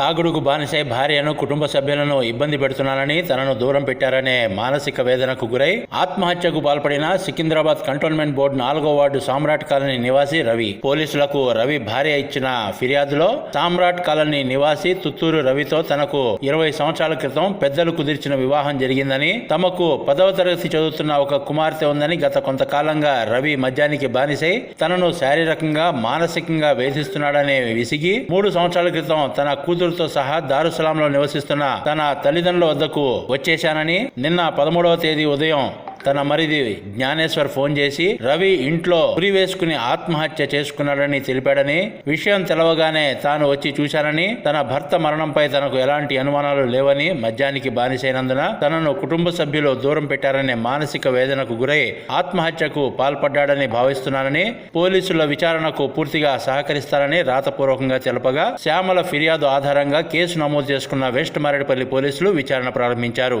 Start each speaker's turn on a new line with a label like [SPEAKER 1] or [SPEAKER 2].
[SPEAKER 1] తాగుడుకు బానిసై భార్యను కుటుంబ సభ్యులను ఇబ్బంది పెడుతున్నానని తనను దూరం పెట్టారనే మానసిక వేదనకు గురై ఆత్మహత్యకు పాల్పడిన సికింద్రాబాద్ కంటోన్మెంట్ బోర్డు నాలుగో వార్డు సామ్రాట్ కాలనీ నివాసి రవి. పోలీసులకు రవి భార్య ఇచ్చిన ఫిర్యాదులో సామ్రాట్ కాలనీ నివాసి తుత్తూరు రవితో తనకు ఇరవై సంవత్సరాల క్రితం పెద్దలు కుదిర్చిన వివాహం జరిగిందని తమకు పదవ తరగతి చదువుతున్న ఒక కుమార్తె ఉందని గత కొంతకాలంగా రవి మద్యానికి బానిసై తనను శారీరకంగా మానసికంగా వేధిస్తున్నాడనే విసిగి మూడు సంవత్సరాల క్రితం తన కూతురు కూతురుతో సహా దారుసలాంలో నివసిస్తున్న తన తల్లిదండ్రుల వద్దకు వచ్చేశానని నిన్న పదమూడవ తేదీ ఉదయం తన మరిది జ్ఞానేశ్వర్ ఫోన్ చేసి రవి ఇంట్లో ఉరి వేసుకుని ఆత్మహత్య చేసుకున్నాడని తెలిపాడని విషయం తెలవగానే తాను వచ్చి చూశానని తన భర్త మరణంపై తనకు ఎలాంటి అనుమానాలు లేవని మద్యానికి బానిసైనందున తనను కుటుంబ సభ్యులు దూరం పెట్టారనే మానసిక వేదనకు గురై ఆత్మహత్యకు పాల్పడ్డాడని భావిస్తున్నానని పోలీసుల విచారణకు పూర్తిగా సహకరిస్తారని రాతపూర్వకంగా తెలపగా శ్యామల ఫిర్యాదు ఆధారంగా కేసు నమోదు చేసుకున్న వెస్ట్ మారేడుపల్లి పోలీసులు విచారణ ప్రారంభించారు.